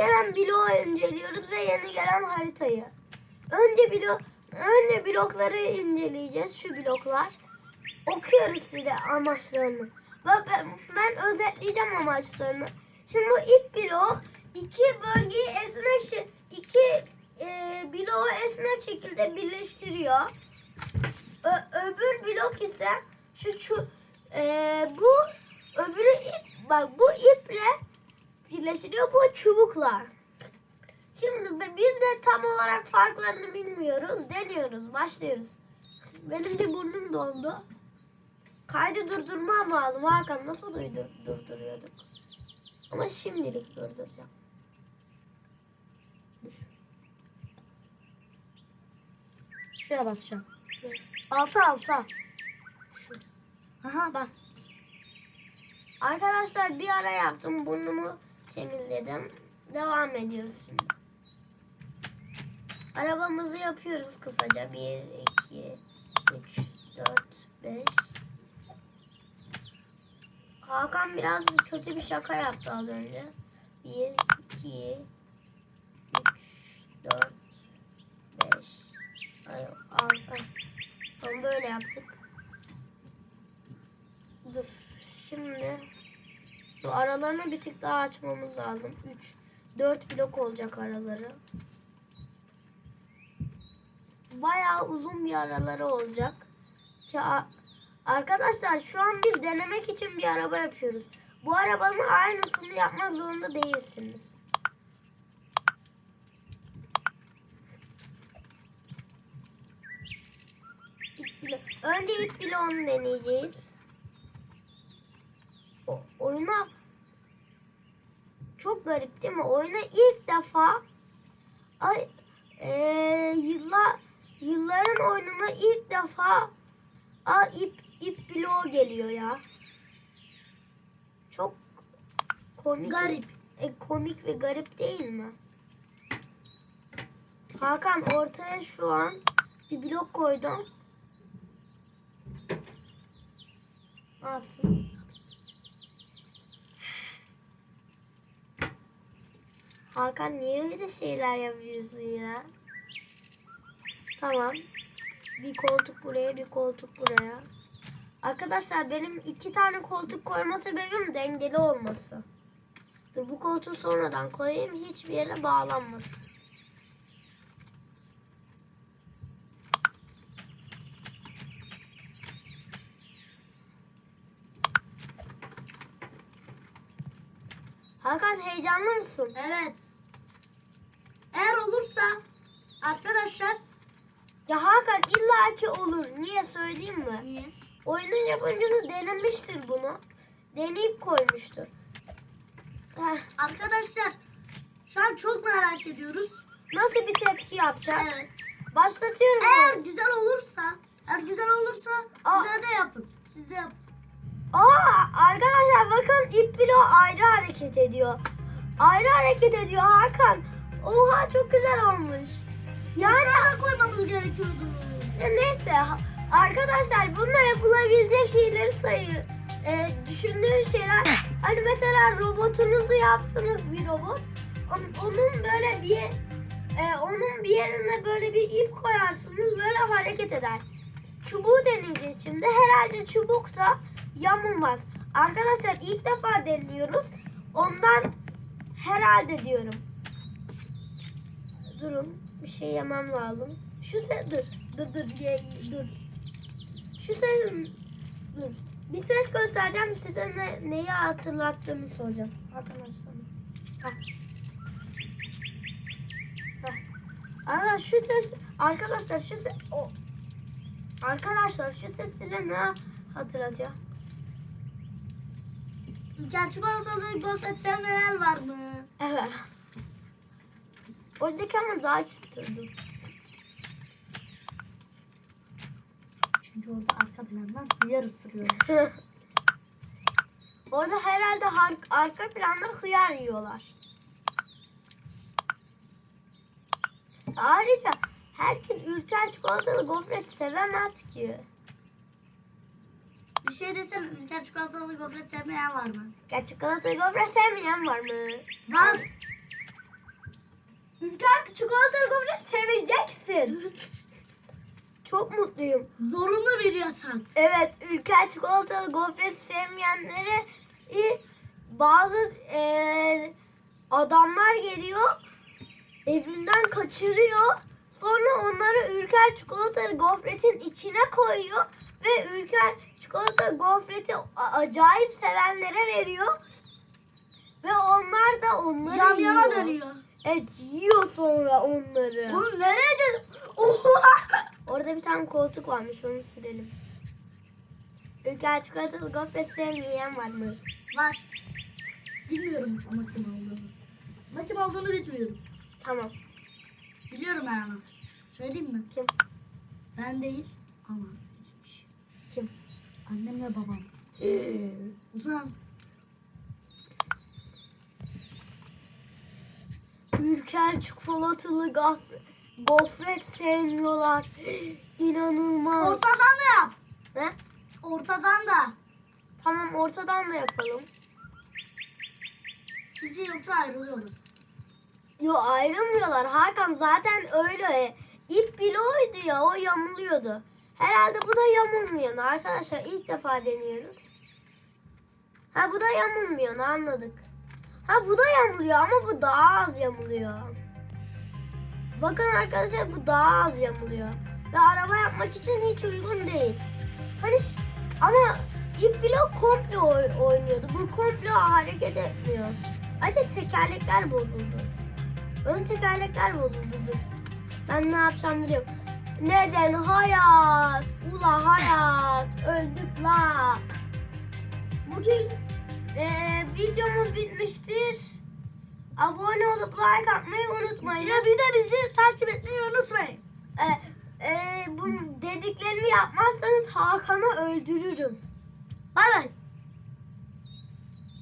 gelen bloğu inceliyoruz ve yeni gelen haritayı. Önce blok önce blokları inceleyeceğiz şu bloklar. Okuyoruz size amaçlarını. Ve ben, ben özetleyeceğim amaçlarını. Şimdi bu ilk blok iki bölgeyi esnek iki e, bloğu esnek şekilde birleştiriyor. Ö- öbür blok ise şu, şu e, bu öbürü ip bak bu iple birleştiriyor bu çubuklar. Şimdi bi- biz de tam olarak farklarını bilmiyoruz. Deniyoruz. Başlıyoruz. Benim bir burnum dondu. Kaydı durdurmam lazım. Hakan nasıl duydur, durduruyorduk? Ama şimdilik durduracağım. Dur. Şuraya basacağım. Alta alta. Şu. Aha bas. Arkadaşlar bir ara yaptım. Burnumu temizledim. Devam ediyoruz şimdi. Arabamızı yapıyoruz kısaca. 1, 2, 3, 4, 5. Hakan biraz kötü bir şaka yaptı az önce. 1, 2, 3, 4, 5. Ay, 6. Tam böyle yaptık. Dur. Şimdi aralarını bir tık daha açmamız lazım. 3 4 blok olacak araları. Bayağı uzun bir araları olacak. Ki arkadaşlar şu an biz denemek için bir araba yapıyoruz. Bu arabanın aynısını yapmak zorunda değilsiniz. İp Önce ip bloğunu deneyeceğiz. O, oyuna çok garip değil mi? Oyuna ilk defa ay eee yıllar yılların oyununa ilk defa a ip ip bloğu geliyor ya. Çok komik. Garip. E, komik ve garip değil mi? Hakan ortaya şu an bir blok koydum. Ne yaptın? Hakan niye öyle şeyler yapıyorsun ya? Tamam. Bir koltuk buraya, bir koltuk buraya. Arkadaşlar benim iki tane koltuk koyma sebebim dengeli olması. Dur bu koltuğu sonradan koyayım hiçbir yere bağlanmasın. Hakan heyecanlı mısın? Evet. Eğer olursa arkadaşlar Ya Hakan illaki olur. Niye söyleyeyim mi? niye? Oyunun yapımcısı denemiştir bunu. Deneyip koymuştur. Heh, Arkadaşlar şu an çok merak ediyoruz. nasıl bir tepki yapacak? Evet. Başlatıyorum. Eğer ben. güzel olursa, eğer güzel olursa Aa. size de yapın. Siz de yapın. Aa, arkadaşlar bakın ip bloğu ayrı hareket ediyor. Ayrı hareket ediyor Hakan. Oha çok güzel olmuş. Yani Nereye koymamız gerekiyordu? neyse arkadaşlar bununla yapılabilecek şeyleri sayı e, düşündüğün şeyler hani mesela robotunuzu yaptınız bir robot Onun- onun böyle bir e, onun bir yerine böyle bir ip koyarsınız böyle hareket eder. Çubuğu deneyeceğiz şimdi. Herhalde çubuk da yamulmaz. Arkadaşlar ilk defa deniyoruz. Ondan herhalde diyorum. Durun. Bir şey yemem lazım. Şu ses dur. Dur dur ye, dur. Şu ses dur. Bir ses göstereceğim size ne, neyi hatırlattığını soracağım. Arkadaşlar. Hah. Hah. Arkadaşlar şu ses arkadaşlar şu ses o Arkadaşlar şu ses size ne hatırlatıyor? Ülker çikolatalı gofret sevmeyen var mı? Evet. Oradaki ama daha çıtırdı. Çünkü orada arka plandan hıyar ısırıyor. Orada herhalde arka planda hıyar yiyorlar. Ayrıca herkes ülker çikolatalı gofret sevemez ki. Bir şey desem Ülker çikolatalı gofret sevmeyen var mı? Ya çikolatalı gofret sevmeyen var mı? Var. Ülker çikolatalı gofret seveceksin. Çok mutluyum. Zorunlu bir yasak. Evet, Ülker çikolatalı gofret sevmeyenlere bazı eee, adamlar geliyor, evinden kaçırıyor. Sonra onları Ülker çikolatalı gofretin içine koyuyor ve Ülker gofreti acayip sevenlere veriyor. Ve onlar da onları yana yiyor. dönüyor. Evet, yiyor sonra onları. Oğlum nereye? Oha! Orada bir tane koltuk varmış onu silelim. Ülker çikolatalı gofret sevmeyen var mı? Var. Bilmiyorum ama kim olduğunu. Ama kim olduğunu bilmiyorum. Tamam. Biliyorum ben ama. Söyleyeyim mi? Kim? Ben değil ama? Annemle babam. Uzan. Ülker çikolatalı gofret, gofret sevmiyorlar. İnanılmaz. Ortadan da yap. Ne? Ortadan da. Tamam ortadan da yapalım. Çünkü yoksa ayrılıyorum. Yo ayrılmıyorlar. Hakan zaten öyle. İp bloğuydu ya o yamuluyordu. Herhalde bu da yamulmuyor. Arkadaşlar ilk defa deniyoruz. Ha bu da yamulmuyor anladık. Ha bu da yamuluyor ama bu daha az yamuluyor. Bakın arkadaşlar bu daha az yamuluyor. Ve araba yapmak için hiç uygun değil. Hani ama ip blok komple oy- oynuyordu. Bu komple hareket etmiyor. Ayrıca tekerlekler bozuldu. Ön tekerlekler bozuldu dur. Ben ne yapacağım biliyorum. Neden hayat? Ula hayat. Öldük la. Bugün eee, videomuz bitmiştir. Abone olup like atmayı unutmayın. Ya bir de bizi takip etmeyi unutmayın. E, e, bu dediklerimi yapmazsanız Hakan'ı öldürürüm. Bay bay.